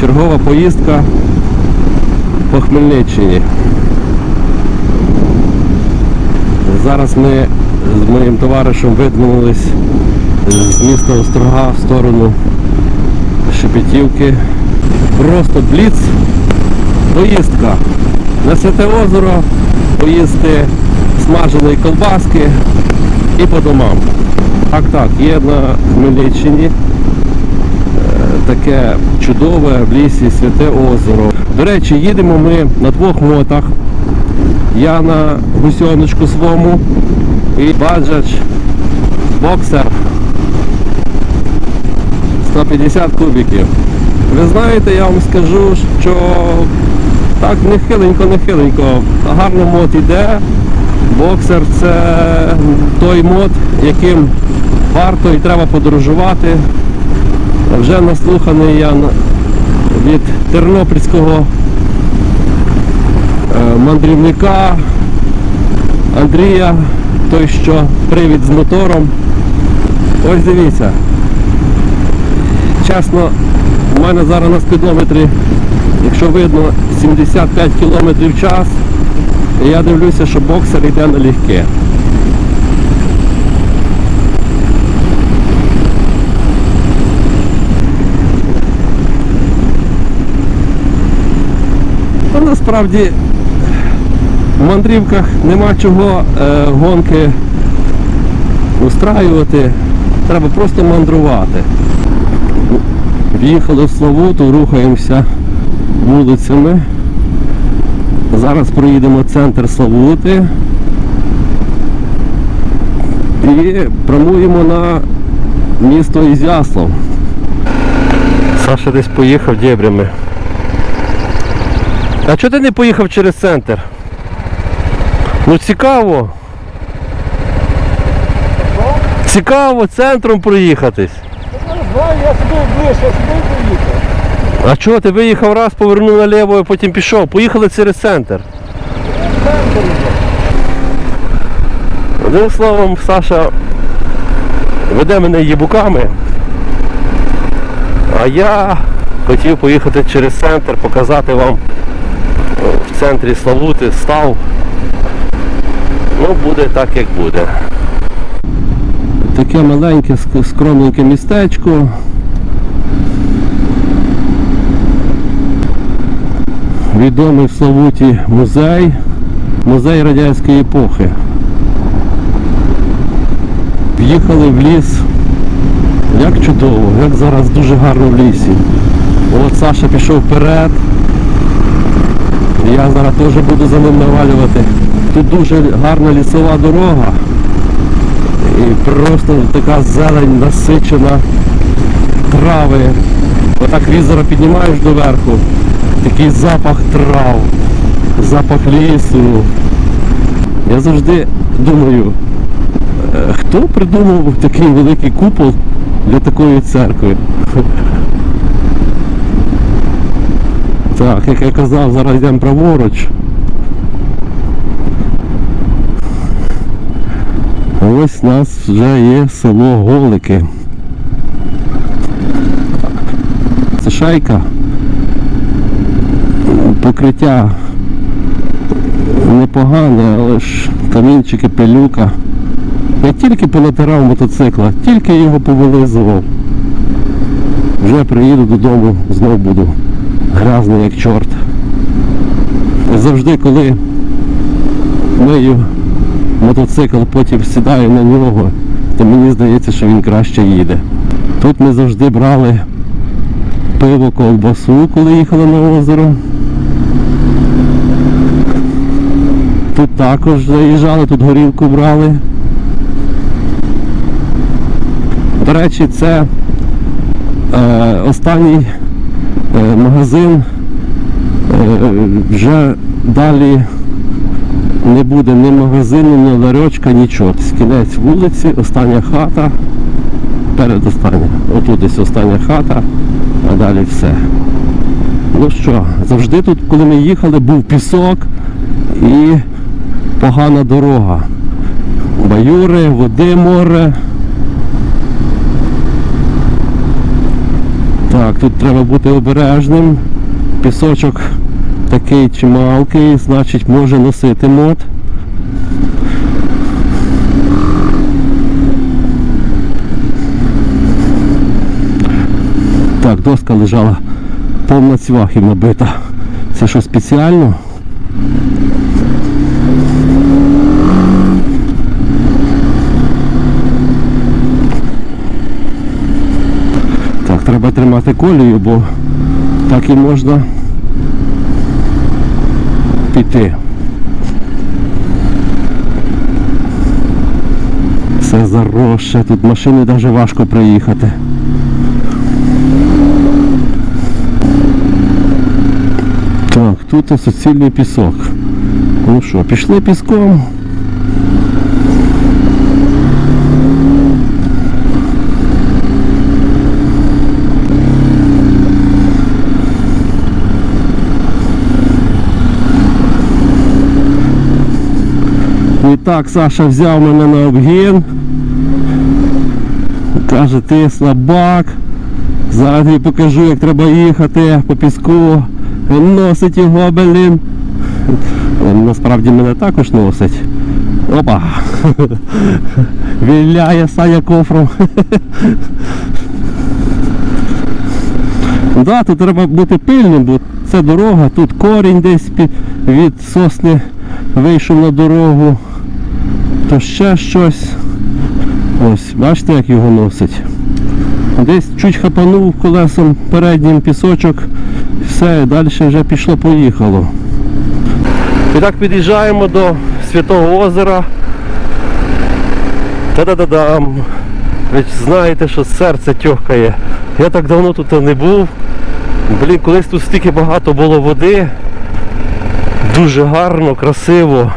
Чергова поїздка по Хмельниччині. Зараз ми з моїм товаришем видвинулись з міста Острога в сторону Шепетівки. Просто бліц поїздка на Святе озеро, поїсти смаженої колбаски і по домам. Так, так, є на Хмельниччині таке чудове в лісі Святе озеро. До речі, їдемо ми на двох мотах. Я на гусьоночку своєму і баджач боксер 150 кубиків. Ви знаєте, я вам скажу, що так нехиленько, нехиленько. Гарно мод іде. Боксер це той мод, яким варто і треба подорожувати. Вже наслуханий я від тернопільського е, мандрівника Андрія, той, що привід з мотором. Ось дивіться. Чесно, у мене зараз на спідометрі, якщо видно, 75 км в час. І я дивлюся, що боксер йде налегке. Та насправді в мандрівках нема чого е, гонки устраювати. Треба просто мандрувати. В'їхали в Славуту, рухаємося вулицями. Зараз проїдемо центр Славути і прямуємо на місто Ізяслав. Саша десь поїхав дєбрями. А чого ти не поїхав через центр? Ну цікаво. Цікаво центром проїхатись. Я сюди ближче, сюди поїхав. А чого ти виїхав раз, повернув наліво, а потім пішов? Поїхали через центр. Центр. Одним словом, Саша веде мене їбуками. А я хотів поїхати через центр, показати вам в центрі Славути став. Ну, буде так, як буде. Таке маленьке, ск- скромненьке містечко. Відомий в Славуті музей, музей радянської епохи. В'їхали в ліс. Як чудово, як зараз дуже гарно в лісі. От Саша пішов вперед. Я зараз теж буду за ним навалювати. Тут дуже гарна лісова дорога. І просто така зелень насичена трави. Отак візора піднімаєш доверху. Такий запах трав, запах лісу. Я завжди думаю, Е, Хто придумав такий великий купол для такої церкви? Так, як я казав, зараз йдемо праворуч. Ось у нас вже є село Голики. Це шайка. Покриття непогане, але ж камінчики, пилюка. Я тільки понатирав мотоцикла, тільки його повилизував. Вже приїду додому, знов буду грязний як чорт. Завжди, коли мию мотоцикл, потім сідаю на нього, то мені здається, що він краще їде. Тут ми завжди брали пиво, ковбасу, коли їхали на озеро. Тут також заїжджали, тут горілку брали. До речі, це е, останній магазин. Е, вже далі не буде ні магазину, ні ларьочка, нічого. Кінець вулиці, остання хата, передостання. Отут десь остання хата, а далі все. Ну що, завжди тут, коли ми їхали, був пісок і погана дорога. Баюри, води море. Так, тут треба бути обережним. Пісочок такий чималкий, значить може носити мод. Так, доска лежала повна цвяхів набита. Це що спеціально? Треба тримати колію, бо так і можна піти. Все заросше, тут машини навіть важко проїхати. Так, тут суцільний пісок. Ну що, пішли піском. І так Саша взяв мене на обгін. Каже, ти слабак. Зараз я покажу, як треба їхати по піску. Носить його, блін. Він насправді мене також носить. Опа! Віляє Саня кофром. Да, тут треба бути пильним, бо це дорога, тут корінь десь від сосни вийшов на дорогу, то ще щось. Ось, бачите, як його носить. Десь чуть хапанув колесом переднім пісочок, все, далі вже пішло-поїхало. І так під'їжджаємо до Святого озера. Та-да-да-дам. Ви знаєте, що серце тьохкає. Я так давно тут не був. Блін, колись тут стільки багато було води. Дуже гарно, красиво.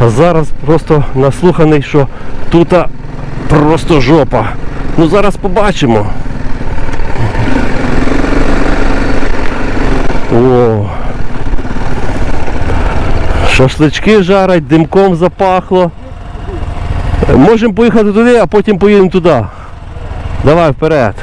А зараз просто наслуханий, що тут просто жопа. Ну зараз побачимо. О. Шашлички жарять, димком запахло. Можемо поїхати туди, а потім поїдемо туди. Давай вперед.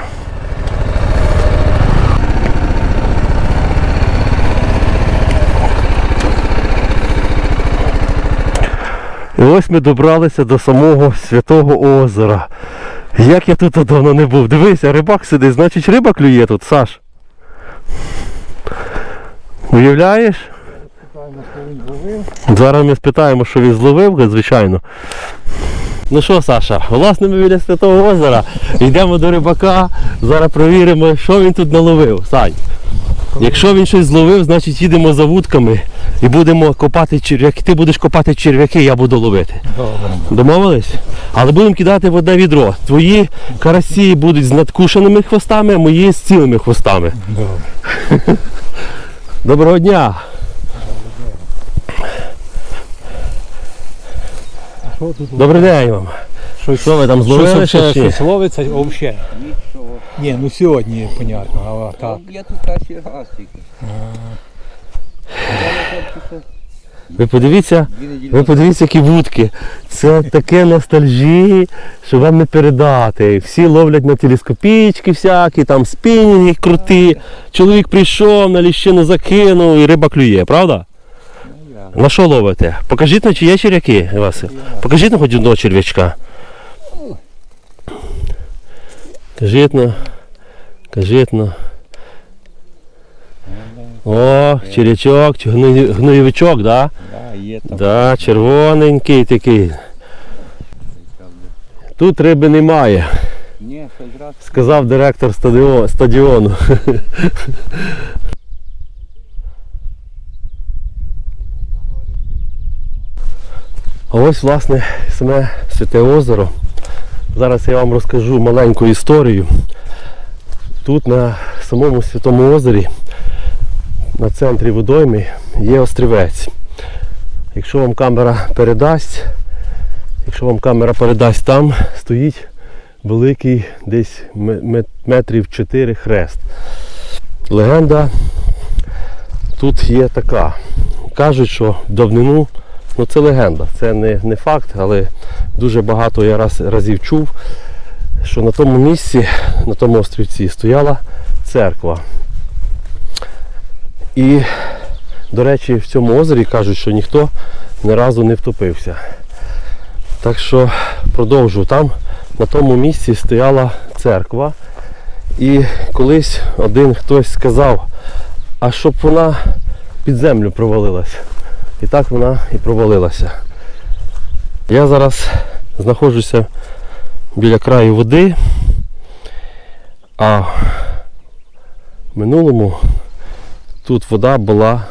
І ось ми добралися до самого святого озера. Як я тут давно не був. Дивися, рибак сидить, значить риба клює тут, Саш. Уявляєш? Зараз ми спитаємо, що він зловив, звичайно. Ну що, Саша, власне ми біля Святого озера. Йдемо до рибака, зараз перевіримо, що він тут наловив. Сань. Якщо він щось зловив, значить їдемо за вудками і будемо копати черв'яки. Ти будеш копати черв'яки, я буду ловити. Добре. Домовились? Але будемо кидати в одне відро. Твої карасі будуть з надкушеними хвостами, а мої з цілими хвостами. Добре. Доброго дня! Добрий день вам! Що ви там зловили? щось ловиться взагалі? Ні, ну сьогодні, понятно, а так. Я тут тільки. Ви подивіться, ви подивіться, які вудки. Це таке ностальжі, що вам не передати. Всі ловлять на телескопічки всякі, там спінінги круті. Чоловік прийшов, на ліщину закинув і риба клює, правда? На що ловите? Покажіть на чи є черв'яки, Василь? Покажіть на хоч одного черв'ячка. Кажіть на. О, чи гни- да? Да, є там. Да, червоненький такий. Тут риби немає, Ні, раз. сказав директор стадіону. А ось, власне, саме Святе озеро. Зараз я вам розкажу маленьку історію. Тут на самому Святому озері, на центрі водойми, є острівець. Якщо вам камера передасть, якщо вам камера передасть, там стоїть великий десь ме- ме- метрів 4 хрест. Легенда тут є така. Кажуть, що в давнину, ну це легенда, це не, не факт, але дуже багато я раз, разів чув, що на тому місці, на тому острівці стояла церква. І, до речі, в цьому озері кажуть, що ніхто ні разу не втопився. Так що продовжу. Там на тому місці стояла церква. І колись один хтось сказав, а щоб вона під землю провалилась. І так вона і провалилася. Я зараз знаходжуся біля краю води, а в минулому тут вода була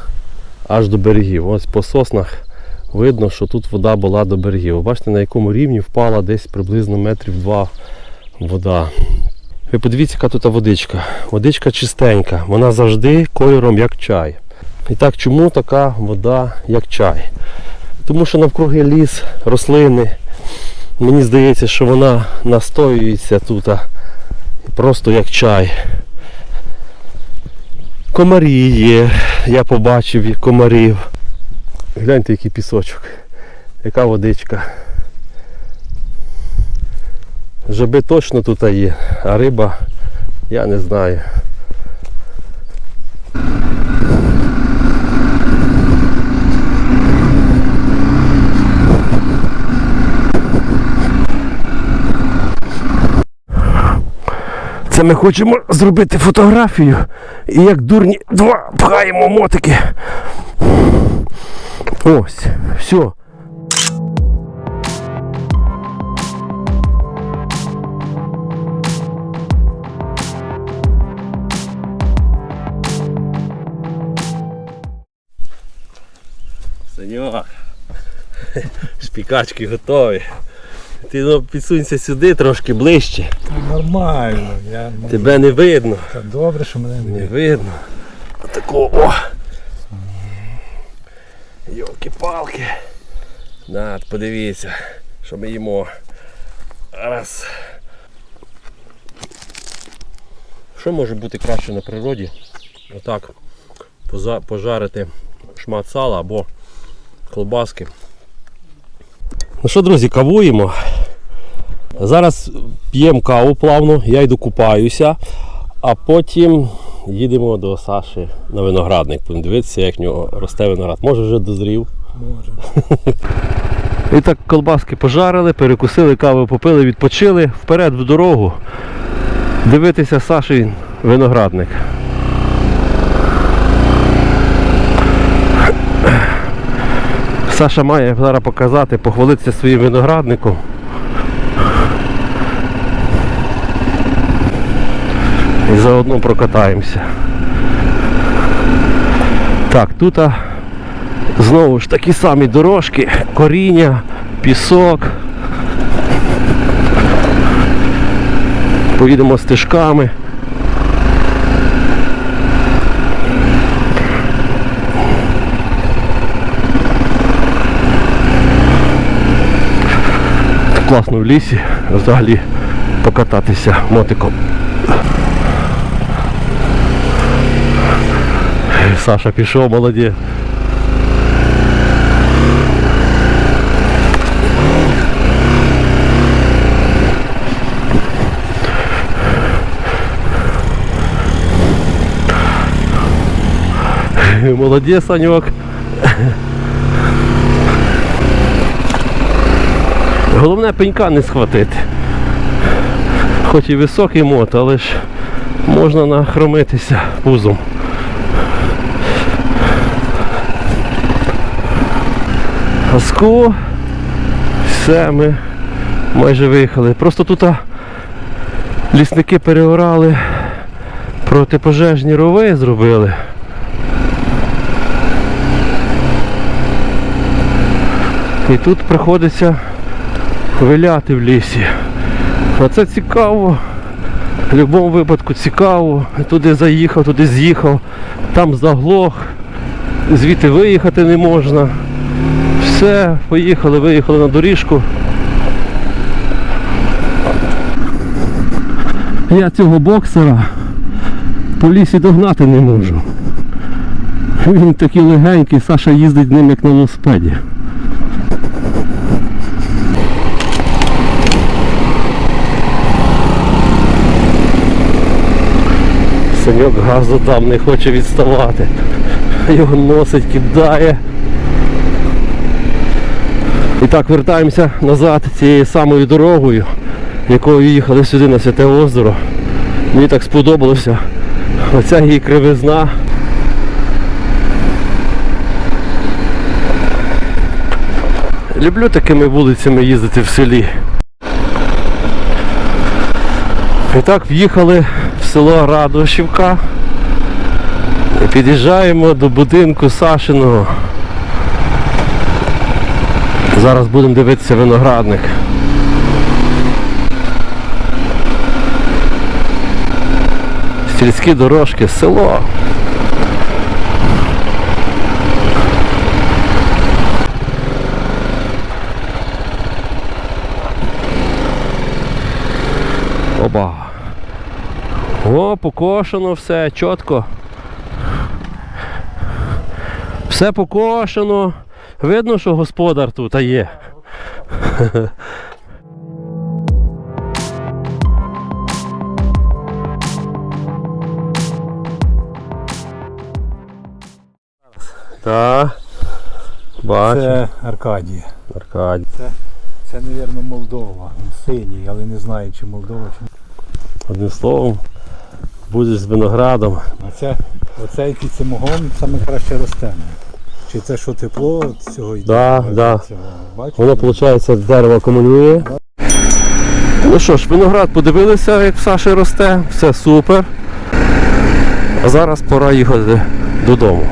аж до берегів. Ось по соснах видно, що тут вода була до берегів. Бачите, на якому рівні впала десь приблизно метрів два вода. Ви подивіться, яка тут водичка. Водичка чистенька, вона завжди кольором як чай. І так, чому така вода як чай? Тому що навкруги ліс, рослини. Мені здається, що вона настоюється тут просто як чай. Комарі є, я побачив комарів. Гляньте, який пісочок, яка водичка. Жаби точно тут є, а риба я не знаю. Це ми хочемо зробити фотографію і як дурні два пхаємо мотики. Ось, все. Саньок, шпікачки готові. Ти ну, підсунься сюди трошки ближче. Нормально. Я... Тебе не видно. Та добре, що мене Не не видно. Отакого. О! Йолки-палки. На, подивіться, що ми їмо. Раз. Що може бути краще на природі? Отак пожарити шмат сала або колбаски. Ну що, друзі, кавуємо. Зараз п'ємо каву плавно, я йду купаюся, а потім їдемо до Саші на виноградник. Будемо дивитися, як в нього росте виноград. Може вже дозрів. може. І так колбаски пожарили, перекусили, каву попили, відпочили, вперед в дорогу. Дивитися Саші виноградник. Саша має зараз показати, похвалитися своїм виноградником. І заодно прокатаємося. Так, тут Знову ж такі самі дорожки, коріння, пісок. Поїдемо стежками. Класно в лісі взагалі покататися мотиком. Саша пішов, молодець. Молодець, Саньок. Головне пенька не схватити. Хоч і високий мот, але ж можна нахромитися пузом. Газку. Все, ми майже виїхали. Просто тут лісники переорали, протипожежні рови зробили. І тут приходиться виляти в лісі. А це цікаво. В будь-якому випадку цікаво. Туди заїхав, туди з'їхав, там заглох, звідти виїхати не можна. Все, поїхали, виїхали на доріжку. Я цього боксера по лісі догнати не можу. Він такий легенький, Саша їздить ним як на велосипеді. Саньок газу там не хоче відставати. Його носить, кидає. І так вертаємося назад цією самою дорогою, якою їхали сюди на Святе озеро. Мені так сподобалося. Оця її кривизна. Люблю такими вулицями їздити в селі. І так в'їхали в село Радошівка. Під'їжджаємо до будинку Сашиного. Зараз будемо дивитися виноградник. Сільські дорожки, село. Оба. О, покошено все, чітко. Все покошено. Видно, що господар тут є. Так. Бачу. Це Аркадія. Аркадій. Це, мабуть, Молдова. Він синій, але не знаю, чи Молдова, чи Одним словом, будеш з виноградом. А це, оцей підсимогон саме краще росте. Чи це що тепло от цього йде? Да, да. цього. Бачите? Воно, виходить, дерево акумулює. Ну що ж, виноград подивилися, як в Саші росте, все супер. А зараз пора їхати додому.